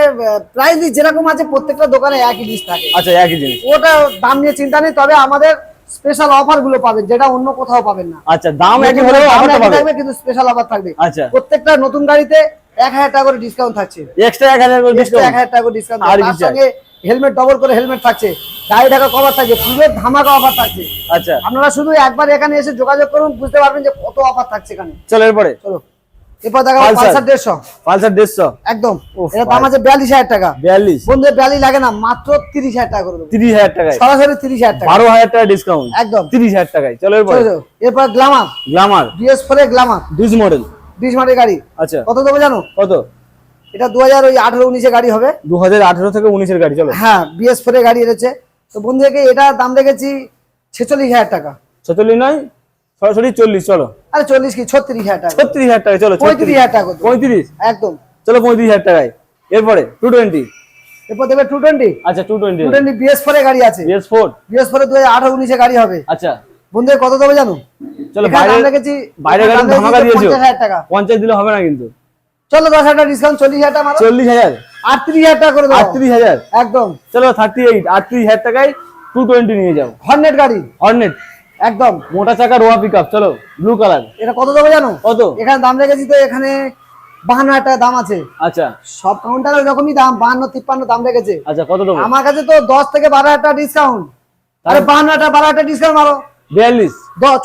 S1: প্রাইস যেরকম আছে প্রত্যেকটা দোকানে একই লিস্ট থাকে।
S2: আচ্ছা একই জিনিস।
S1: ওটা দাম নিয়ে চিন্তা নেই তবে আমাদের স্পেশাল অফারগুলো পাবেন যেটা অন্য কোথাও পাবেন না।
S2: আচ্ছা দাম একই হলেও অফারটা
S1: একই
S2: পাবে
S1: থাকবে কিন্তু স্পেশাল অফার থাকবে।
S2: আচ্ছা।
S1: প্রত্যেকটা নতুন গাড়িতে এক হাজার টাকা করে ডিসকাউন্ট থাকছে।
S2: এক্সট্রা এক হাজার করে ডিসকাউন্ট
S1: হাজার টাকা করে ডিসকাউন্ট
S2: আর
S1: সঙ্গে হেলমেট ডবল করে হেলমেট থাকছে। গাড়ি টাকা কভার থাকছে পুরো ধামাকা অফার থাকছে।
S2: আচ্ছা।
S1: আপনারা শুধু একবার এখানে এসে যোগাযোগ করুন বুঝতে পারবেন যে কত অফার থাকছে এখানে।
S2: চলো এরপরে।
S1: চলো। এরপর দেখা পালসার দেড়শো।
S2: পালসার দেড়শো।
S1: একদম। এটা দাম আছে বিয়াল্লিশ হাজার টাকা।
S2: বিয়াল্লিশ।
S1: বন্ধু বিয়াল্লিশ লাগে না মাত্র তিরিশ হাজার টাকা করে
S2: তিরিশ হাজার
S1: সরাসরি তিরিশ হাজার টাকা।
S2: বারো হাজার টাকা ডিসকাউন্ট
S1: একদম।
S2: তিরিশ হাজার টাকায়। চলো এরপরে।
S1: গ্লামার
S2: গ্লামার
S1: ডিএস ফোরে গ্লামার
S2: ডিস মডেল
S1: গাড়ি।
S2: আচ্ছা।
S1: কত দেবো জানো?
S2: কত?
S1: এটা দু হাজার ওই আঠারো উনিশে গাড়ি হবে।
S2: দু হাজার আঠারো থেকে উনিশের গাড়ি চলো।
S1: হ্যাঁ বিএস ফোরে গাড়ি এনেছে। তো বন্ধুদেরকে এটা দাম রেখেছি ছেচল্লিশ হাজার টাকা।
S2: ছেচল্লিশ নয় সরাসরি চল্লিশ চলো।
S1: আরে চল্লিশ কি? ছত্রিশ হাজার টাকা।
S2: ছত্রিশ হাজার টাকা চলো
S1: পঁয়ত্রিশ হাজার টাকা।
S2: পঁয়ত্রিশ?
S1: একদম।
S2: চলো পঁয়ত্রিশ হাজার টাকায়। এরপরে টু টোয়েন্টি
S1: এরপর দেখবে টু টোয়েন্টি
S2: আচ্ছা two twenty
S1: two twenty BS four গাড়ি আছে।
S2: বিএস ফোর
S1: বিএস ফোর দু হাজার আঠারো উনিশে গাড়ি হবে।
S2: আচ্ছা।
S1: বন্ধুদের কত দেবে জানো?
S2: চলো বাইরে
S1: রেখেছি
S2: বাইরে গাড়ি ধামাকা দিয়েছ।
S1: পঞ্চাশ হাজার টাকা।
S2: পঞ্চাশ দিলে হবে না কিন্তু।
S1: চলো দশ হাজার ডিসকাউন্ট চল্লিশ হাজার টাকা
S2: চল্লিশ হাজার।
S1: আটত্রিশ হাজার টাকা করে
S2: আটত্রিশ হাজার।
S1: একদম।
S2: চলো থার্টি এইট আটত্রিশ হাজার টাকায় টু টোয়েন্টি নিয়ে যাও।
S1: হর্নেট গাড়ি।
S2: হর্নেট
S1: একদম।
S2: মোটা চাকা রোয়া পিক আপ চলো ব্লু কালার
S1: এটা কত দেবো জানো?
S2: কত?
S1: এখানে দাম রেখেছি তো এখানে বাহান্ন হাজার টাকা দাম আছে।
S2: আচ্ছা।
S1: সব কাউন্টারে ওরকমই দাম বাহান্ন তিপ্পান্ন দাম রেখেছে।
S2: আচ্ছা কত দেবো?
S1: আমার কাছে তো দশ থেকে বারো হাজার টাকা ডিসকাউন্ট আরে বাহান্ন হাজার বারো হাজার ডিসকাউন্ট মারো।
S2: বিয়াল্লিশ।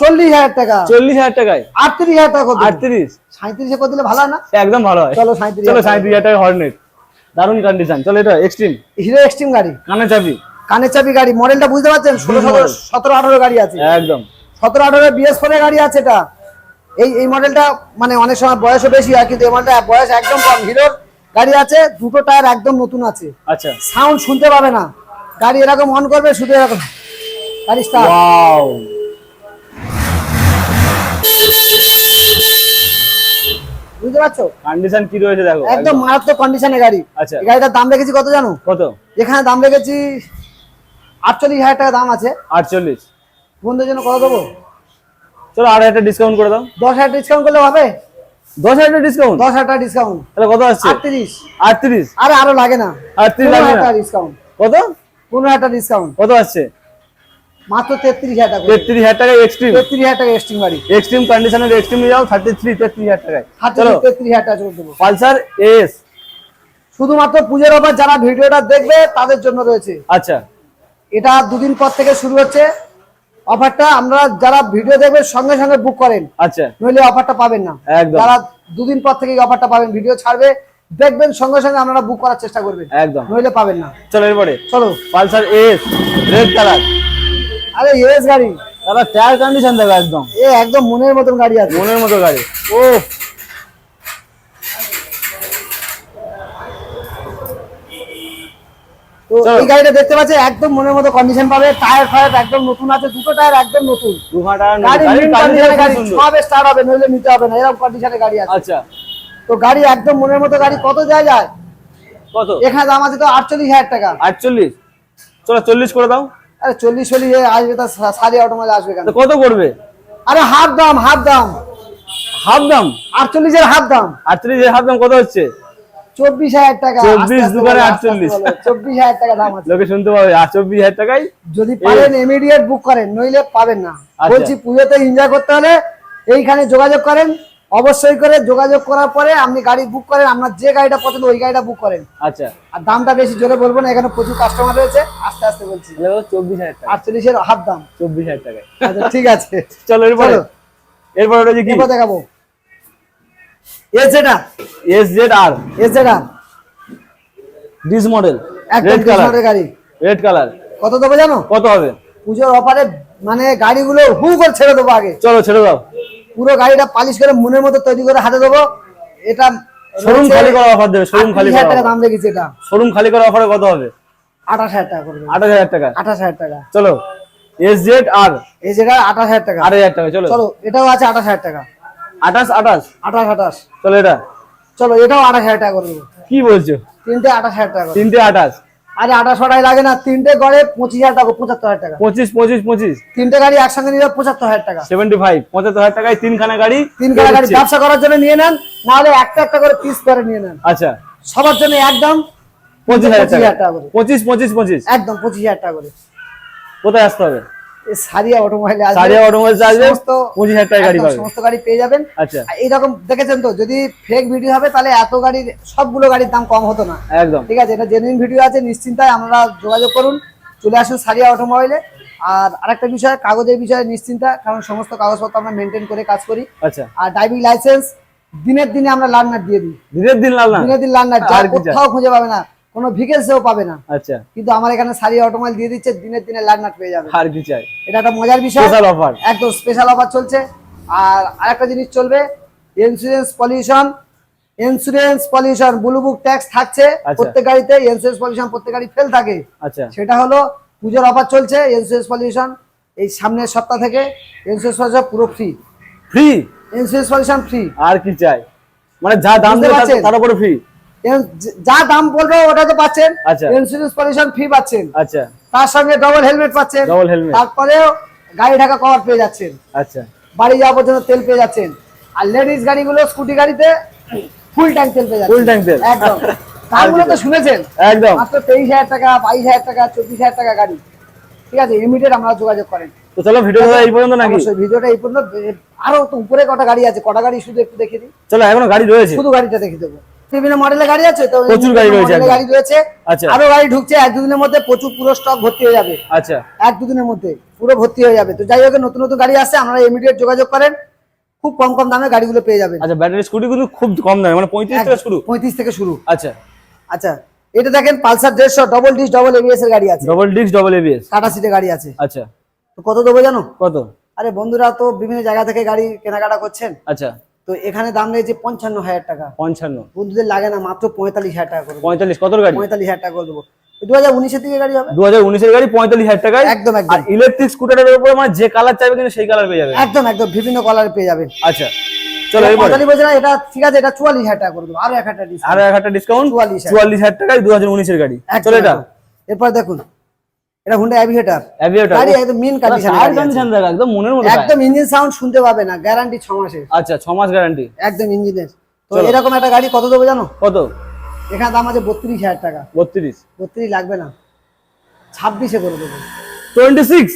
S1: চল্লিশ হাজার টাকা।
S2: চল্লিশ হাজার টাকায়?
S1: আটত্রিশ হাজার টাকা
S2: আটত্রিশ।
S1: সাঁত্রিশে করে দিলে ভালো হয় না?
S2: একদম ভালো হয়।
S1: চলো সাঁত্রিশ
S2: চলো
S1: হাজার
S2: সাঁত্রিশ হাজার টাকা হর্নেট দারুণ কন্ডিশন চলো এটা এক্সট্রিম
S1: হিরো এক্সট্রিম গাড়ি।
S2: কানে চাবি।
S1: কানের চাবি গাড়ি। মডেলটা বুঝতে পারছেন? ষোলো সতেরো
S2: model।
S1: সতেরো আঠারো গাড়ি আছে।
S2: একদম।
S1: সতেরো আঠারো বিএস ফোনের গাড়ি আছে এটা। এই এই মডেলটা মানে অনেক সময় বয়সও বেশি হয় কিন্তু এই মডেলটা বয়স একদম কম। হিরোর গাড়ি আছে দুটো টায়ার একদম নতুন আছে।
S2: আচ্ছা।
S1: সাউন্ড শুনতে পাবে না। গাড়ি এরকম অন করবে শুধু এরকম। গাড়ি স্টার্ট
S2: ওয়াও
S1: বুঝতে পারছ?
S2: কন্ডিশন কি রয়েছে দেখো
S1: একদম মারাত্মক কন্ডিশনের গাড়ি।
S2: আচ্ছা।
S1: গাড়িটার দাম রেখেছি কত জানো?
S2: কত?
S1: এখানে দাম রেখেছি আটচল্লিশ হাজার টাকা দাম আছে।
S2: আটচল্লিশ।
S1: বন্ধুদের জন্য কত দেবো?
S2: চলো আর একটা ডিসকাউন্ট করে দাও।
S1: দশ হাজার ডিসকাউন্ট করলে হবে?
S2: দশ হাজার ডিসকাউন্ট
S1: দশ হাজার টাকা ডিসকাউন্ট
S2: তাহলে কত আসছে?
S1: আটত্রিশ।
S2: আটত্রিশ।
S1: আরে আরও লাগে না।
S2: আটত্রিশ
S1: হাজার
S2: না?
S1: ডিসকাউন্ট
S2: কত?
S1: পনেরো হাজার ডিসকাউন্ট
S2: কত আসছে?
S1: মাত্র তেত্রিশ হাজার টাকা।
S2: তেত্রিশ হাজার টাকায় এক্সট্রিম
S1: টাকা এক্সট্রিম গাড়ি।
S2: এক্সট্রিম কন্ডিশনের এক্সট্রিম নিয়ে যাও টাকায়। চলো।
S1: তেত্রিশ হাজার টাকা চলে দেবো।
S2: পালসার এস
S1: শুধুমাত্র পুজোর অফার যারা ভিডিওটা দেখবে তাদের জন্য রয়েছে।
S2: আচ্ছা।
S1: এটা দুদিন পর থেকে শুরু হচ্ছে। অফারটা আমরা যারা ভিডিও দেখবে সঙ্গে সঙ্গে বুক করেন।
S2: আচ্ছা।
S1: নইলে অফারটা পাবেন না।
S2: একদম।
S1: যারা দুদিন পর থেকে অফারটা পাবেন ভিডিও ছাড়বে দেখবেন সঙ্গে সঙ্গে আপনারা বুক করার চেষ্টা করবেন।
S2: একদম।
S1: নইলে পাবেন না।
S2: চলো এরপরে।
S1: চলো।
S2: পালসার এস রেড কালার
S1: আরে এস গাড়ি।
S2: দাদা টায়ার কন্ডিশন দেখো একদম।
S1: এ একদম মনের মতন গাড়ি আছে।
S2: মনের মতো গাড়ি।
S1: ও তো এই গাড়িটা দেখতে পাচ্ছি একদম মনের মতো কন্ডিশন পাবে। টায়ার ফায়ার একদম নতুন আছে দুটো টায়ার একদম নতুন। সবে স্টার্ট হবে নইলে নিতে হবে না। এরকম গাড়ি আছে।
S2: আচ্ছা।
S1: তো গাড়ি একদম মনের মতো গাড়ি কত যায়?
S2: কত?
S1: এখানে দাম আছে তো আটচল্লিশ হাজার টাকা।
S2: আটচল্লিশ? চলো চল্লিশ করে দাও।
S1: আরে চল্লিশ চল্লিশ আসবে সাড়ে অটোমাইল আসবে কেন?
S2: কত করবে
S1: আরে হাফ দাম হাফ দাম।
S2: হাফ দাম?
S1: আটচল্লিশের হাফ দাম।
S2: আটত্রিশ হাফ দাম কত হচ্ছে?
S1: চব্বিশ হাজার টাকা।
S2: 24
S1: আস্তে আস্তে
S2: দোকানে
S1: বলো, আস্তে আস্তে
S2: 48
S1: বলো। চব্বিশ হাজার টাকা দাম আছে।
S2: লোকে শুনতে পাবে আর চব্বিশ হাজার
S1: যদি পারেন ইমিডিয়েট বুক করেন নইলে পাবেন না।
S2: আচ্ছা।
S1: বলছি পুজোতে এনজয় করতে হলে এইখানে যোগাযোগ করেন। অবশ্যই করে যোগাযোগ করার পরে আপনি গাড়ি বুক করেন আপনার যে গাড়িটা পছন্দ ওই গাড়িটা বুক করেন।
S2: আচ্ছা।
S1: আর দামটা বেশি জোরে বলব না এখানে প্রচুর কাস্টমার রয়েছে আস্তে আস্তে বলছি।
S2: চব্বিশ হাজার টাকা।
S1: আটচল্লিশের হাফ দাম।
S2: চব্বিশ হাজার টাকায়।
S1: আচ্ছা ঠিক আছে।
S2: চলো এরপরে। এরপরে কি?
S1: এরপর দেখাবো। এস
S2: জেড আর
S1: এস যেটা
S2: ডিস মডেল রেড কালার
S1: গাড়ি।
S2: রেড কালার
S1: কত দেবো জানো?
S2: কত হবে?
S1: পুজোর অফারে মানে গাড়িগুলো হু করে ছেড়ে দেবো আগে।
S2: চলো ছেড়ে দাও।
S1: পুরো গাড়িটা পালিশ করে মনের মতো তৈরি করে হাতে দেবো। এটা
S2: শোরুম খালি করা অফার দেবে শোরুম খালি
S1: হাজার
S2: করা
S1: টাকা দাম রেখেছি এটা।
S2: শোরুম খালি করা অফারে কত হবে?
S1: আঠাশ হাজার টাকা করে দেবো।
S2: আঠাশ হাজার টাকা।
S1: আঠাশ হাজার টাকা।
S2: চলো এস জেড আর
S1: এই যেটা আঠাশ হাজার টাকা।
S2: আট হাজার টাকা চলো।
S1: চলো এটাও আছে আঠাশ হাজার টাকা।
S2: আঠাশ আঠাশ।
S1: আঠাশ আঠাশ।
S2: চলো এটা।
S1: চলো এটাও আঠাশ হাজার টাকা করে দেবো
S2: কি বলছো?
S1: তিনটে আঠাশ হাজার টাকা
S2: তিনটে আঠাশ।
S1: আরে আঠাশ টাকায় লাগে না তিনটে গড়ে পঁচিশ হাজার টাকা পঁচাত্তর হাজার টাকা।
S2: পঁচিশ পঁচিশ পঁচিশ।
S1: তিনটে গাড়ি একসঙ্গে নিয়ে পঁচাত্তর হাজার টাকা।
S2: সেভেন্টি ফাইভ পঁচাত্তর হাজার টাকায় তিনখানা গাড়ি
S1: তিন গাড়ি। ব্যবসা করার জন্য নিয়ে নেন না হলে একটা একটা করে পিস করে নিয়ে নেন।
S2: আচ্ছা।
S1: সবার জন্য একদম
S2: পঁচিশ হাজার টাকা। পঁচিশ পঁচিশ পঁচিশ।
S1: একদম পঁচিশ হাজার টাকা করে।
S2: কোথায় আসতে হবে?
S1: সারিয়া অটোমোবাইলে আসবে।
S2: সারিয়া অটোমোবাইলস আসবে
S1: সমস্ত
S2: পঁচিশ হাজার টাকা গাড়ি
S1: একদম সমস্ত গাড়ি পেয়ে যাবেন।
S2: আচ্ছা।
S1: এইরকম দেখেছেন তো যদি ফেক ভিডিও হবে তাহলে এত গাড়ির সবগুলো গাড়ির দাম কম হতো না।
S2: একদম।
S1: ঠিক আছে এটা জেনুইন ভিডিও আছে নিশ্চিন্তায় আপনারা যোগাযোগ করুন। চলে আসুন সারিয়া অটোমোবাইলে আর আরেকটা বিষয় কাগজের বিষয়ে নিশ্চিন্তা কারণ সমস্ত কাগজপত্র আমরা মেনটেন করে কাজ করি।
S2: আচ্ছা।
S1: আর ড্রাইভিং লাইসেন্স দিনের দিনে আমরা লার্নার দিয়ে দিই।
S2: দিনের দিন না
S1: দিনের দিন লার্নার কোথাও খুঁজে পাবে না কোনো ভিকেলসেও পাবে না।
S2: আচ্ছা।
S1: কিন্তু আমার এখানে সারিয়া অটোমোবাইল দিয়ে দিচ্ছে দিনের দিনে লার্নার পেয়ে যাবে।
S2: আর কি চাই?
S1: এটা একটা মজার বিষয়।
S2: স্পেশাল অফার
S1: একদম স্পেশাল অফার চলছে। আর আরেকটা জিনিস চলবে insurance pollution insurance pollution blue book tax থাকছে
S2: আচ্ছা।
S1: প্রত্যেক গাড়িতে ইন্স্যুরেন্স পলিউশন প্রত্যেক গাড়ি ফেল থাকে।
S2: আচ্ছা।
S1: সেটা হলো পুজোর অফার চলছে ইন্স্যুরেন্স পলিউশন এই সামনের সপ্তাহ থেকে ইন্স্যুরেন্স পলিউশন পুরো free
S2: free
S1: insurance pollution free
S2: আর কি চাই? মানে যা দাম দেবে তার- উপরে ফ্রি
S1: যা দাম বলব ওটা তো পাচ্ছেন।
S2: আচ্ছা।
S1: ইন্স্যুরেন্স পলিউশন ফ্রি পাচ্ছেন।
S2: আচ্ছা।
S1: তার সঙ্গে ডবল হেলমেট পাচ্ছেন।
S2: Double helmet।
S1: তারপরেও গাড়ি ঢাকা কভার পেয়ে যাচ্ছেন।
S2: আচ্ছা।
S1: বাড়ি যাওয়া পর্যন্ত তেল পেয়ে যাচ্ছেন। আর লেডিস গাড়িগুলো স্কুটি গাড়িতে ফুল ট্যাঙ্ক তেল পেয়ে যাচ্ছেন।
S2: Full tank তেল।
S1: একদম। দামগুলো তো শুনেছেন?
S2: একদম।
S1: মাত্র তেইশ হাজার টাকা বাইশ হাজার টাকা চব্বিশ হাজার টাকা গাড়ি। ঠিক আছে ইমিডিয়েট আমরা যোগাযোগ করেন।
S2: তো চলো ভিডিও এই পর্যন্ত নাকি?
S1: ভিডিওটা এই পর্যন্ত। আরও তো উপরে কটা গাড়ি আছে কটা গাড়ি শুধু একটু দেখিয়ে দিই।
S2: চলো এখনও গাড়ি রয়েছে।
S1: শুধু গাড়িটা দেখে দেবো। বিভিন্ন মডেলের গাড়ি আছে তো
S2: প্রচুর গাড়ি রয়েছে
S1: গাড়ি রয়েছে।
S2: আচ্ছা।
S1: আরও গাড়ি ঢুকছে এক দুদিনের মধ্যে প্রচুর পুরো স্টক ভর্তি হয়ে যাবে।
S2: আচ্ছা।
S1: এক দুদিনের মধ্যে পুরো ভর্তি হয়ে যাবে। তো যাই হোক নতুন নতুন গাড়ি আসছে আপনারা ইমিডিয়েট যোগাযোগ করেন। খুব কম কম দামে গাড়িগুলো পেয়ে যাবেন।
S2: আচ্ছা ব্যাটারি স্কুটি কিন্তু খুব কম দামে মানে পঁয়ত্রিশ থেকে শুরু?
S1: পঁয়ত্রিশ থেকে শুরু।
S2: আচ্ছা।
S1: আচ্ছা এটা দেখেন পালসার দেড়শো ডবল ডিস ডবল এবিএস এর গাড়ি আছে।
S2: ডবল ডিস্ক ডবল এবিএস
S1: টাটা সিটে গাড়ি আছে।
S2: আচ্ছা।
S1: তো কত দেবো জানো?
S2: কত?
S1: আরে বন্ধুরা তো বিভিন্ন জায়গা থেকে গাড়ি কেনাকাটা করছেন।
S2: আচ্ছা।
S1: তো এখানে দাম রয়েছে পঞ্চান্ন হাজার টাকা।
S2: পঞ্চান্ন।
S1: বন্ধুদের লাগে না মাত্র পঁয়তাল্লিশ হাজার টাকা করে
S2: পঁয়তাল্লিশ কত গাড়ি?
S1: পঁয়তাল্লিশ হাজার টাকা করে দেবো। দু হাজার উনিশের দিকে গাড়ি হবে?
S2: দু হাজার উনিশের গাড়ি পঁয়তাল্লিশ হাজার টাকায়?
S1: একদম একদম।
S2: ইলেকট্রিক স্কুটারের উপর মানে যে কালার চাইবে কিন্তু সেই কালার পেয়ে যাবে।
S1: একদম একদম। বিভিন্ন কালার পেয়ে যাবেন
S2: আচ্ছা চলো
S1: পঁয়তাল্লিশ এটা ঠিক আছে এটা চুয়াল্লিশ হাজার টাকা করে দেবো। আরও এক হাজার
S2: আরও এক হাজার ডিসকাউন্ট
S1: চুয়াল্লিশ
S2: চুয়াল্লিশ হাজার টাকায় দু হাজার উনিশের গাড়ি।
S1: একদম,
S2: চলো এটা।
S1: এরপর দেখুন। এটা হুন্ডা অ্যাভিয়েটর
S2: অ্যাভিয়েটর
S1: গাড়ি একদম মিন কন্ডিশন
S2: কন্ডিশন দেখা একদম মনের মতো
S1: একদম ইঞ্জিন সাউন্ড শুনতে পাবে না গ্যারান্টি ছ মাসের।
S2: আচ্ছা ছ মাস গ্যারান্টি
S1: একদম ইঞ্জিনের তো এরকম একটা গাড়ি কত দেবো জানো?
S2: কত?
S1: এখানে দাম আছে বত্রিশ হাজার টাকা।
S2: বত্রিশ।
S1: বত্রিশ লাগবে না। ছাব্বিশে করে দেবো।
S2: Twenty six?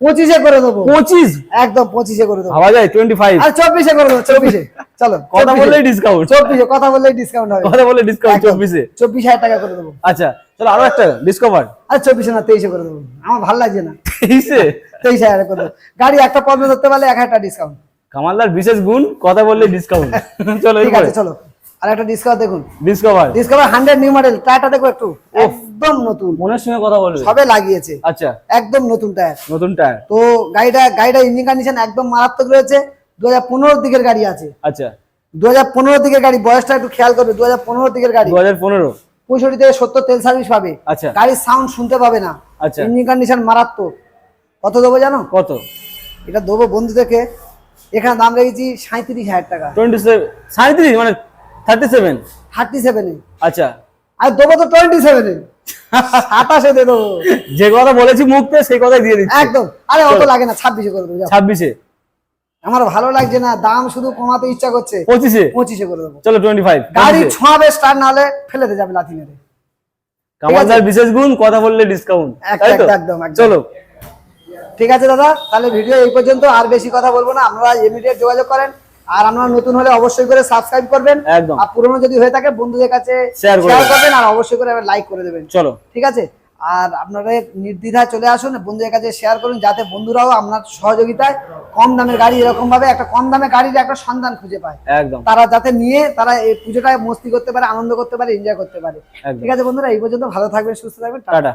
S1: পঁচিশে করে দেবো।
S2: পঁচিশ?
S1: একদম পঁচিশে করে দেবো।
S2: ভাবা যায় টোয়েন্টি ফাইভ
S1: আর চব্বিশে করে দেবো চব্বিশে। চলো
S2: কথা
S1: 24
S2: বললেই ডিসকাউন্ট
S1: চব্বিশে কথা বললেই ডিসকাউন্ট হবে।
S2: কথা বললে ডিসকাউন্ট চব্বিশে।
S1: চব্বিশ হাজার টাকা করে দেবো।
S2: আচ্ছা চলো আরও একটা ডিসকভার
S1: আর চব্বিশে না তেইশে করে দেবো। আমার ভালো লাগছে না।
S2: তেইশে?
S1: তেইশ হাজার করে দেবো। গাড়ি একটা পর্ব ধরতে পারলে এক হাজার ডিসকাউন্ট
S2: কামালদার বিশেষ গুণ কথা বললে ডিসকাউন্ট চলো
S1: ঠিক আছে চলো। আর একটা ডিসকাউন্ট দেখুন।
S2: Discover
S1: Discover hundred new model টায়ারটা দেখো একটু। একদম নতুন।
S2: মনের সঙ্গে কথা বলবে?
S1: সবে লাগিয়েছে।
S2: আচ্ছা।
S1: একদম নতুন টায়ার।
S2: নতুন টায়ার।
S1: তো গাড়িটা গাড়িটা ইঞ্জিন কন্ডিশন একদম মারাত্মক রয়েছে। দু হাজার দিকের গাড়ি আছে।
S2: আচ্ছা।
S1: দু হাজার দিকের গাড়ি বয়সটা একটু খেয়াল করবে। দু হাজার দিকের গাড়ি।
S2: দু হাজার পনেরো।
S1: পঁয়ষট্টি থেকে সত্তর তেল সার্ভিস পাবে।
S2: আচ্ছা।
S1: গাড়ির সাউন্ড শুনতে পাবে না।
S2: আচ্ছা।
S1: ইঞ্জিন কন্ডিশন মারাত্মক। কত দেবো জানো?
S2: কত?
S1: এটা দেবো বন্ধু থেকে এখানে দাম রেখেছি সাঁত্রিশ হাজার টাকা।
S2: টোয়েন্টি সেভেন সাঁত্রিশ মানে থার্টি সেভেন
S1: থার্টি সেভেনে
S2: আচ্ছা।
S1: আর দেবো তো টোয়েন্টি সেভেনে সাতাশে দেবো।
S2: যে কথা বলেছি মুখতে সেই কথাই দিয়ে দিচ্ছি।
S1: একদম। আরে অত লাগে না ছাব্বিশে করে দেবো
S2: ছাব্বিশে।
S1: আমার ভালো লাগছে না দাম শুধু কমাতে ইচ্ছা করছে।
S2: পঁচিশে?
S1: পঁচিশে করে দেবো।
S2: চলো টোয়েন্টি ফাইভ
S1: গাড়ি ছোঁয়াবে স্টার না হলে ফেলে দিয়ে যাবে লাথি মেরে।
S2: কামালদার বিশেষ গুণ কথা বললে ডিসকাউন্ট
S1: একদম।
S2: চলো।
S1: ঠিক আছে দাদা? তাহলে ভিডিও এই পর্যন্ত আর বেশি কথা বলব না। আপনারা ইমিডিয়েট যোগাযোগ করেন। আর আপনারা নতুন হলে অবশ্যই করে সাবস্ক্রাইব করবেন।
S2: একদম।
S1: আর পুরনো যদি হয়ে থাকে বন্ধুদের কাছে শেয়ার করবেন আর অবশ্যই করে লাইক করে দেবেন।
S2: চলো।
S1: ঠিক আছে? আর আপনারা নির্দ্বিধায় চলে আসুন বন্ধুদের কাছে শেয়ার করুন যাতে বন্ধুরাও আপনার সহযোগিতায় কম দামের গাড়ি এরকম ভাবে একটা কম দামে গাড়ির একটা সন্ধান খুঁজে পায়।
S2: একদম।
S1: তারা যাতে নিয়ে তারা এই পুজোটায় মস্তি করতে পারে আনন্দ করতে পারে এনজয় করতে পারে। ঠিক আছে বন্ধুরা এই পর্যন্ত ভালো থাকবেন সুস্থ থাকবেন।
S2: টাটা।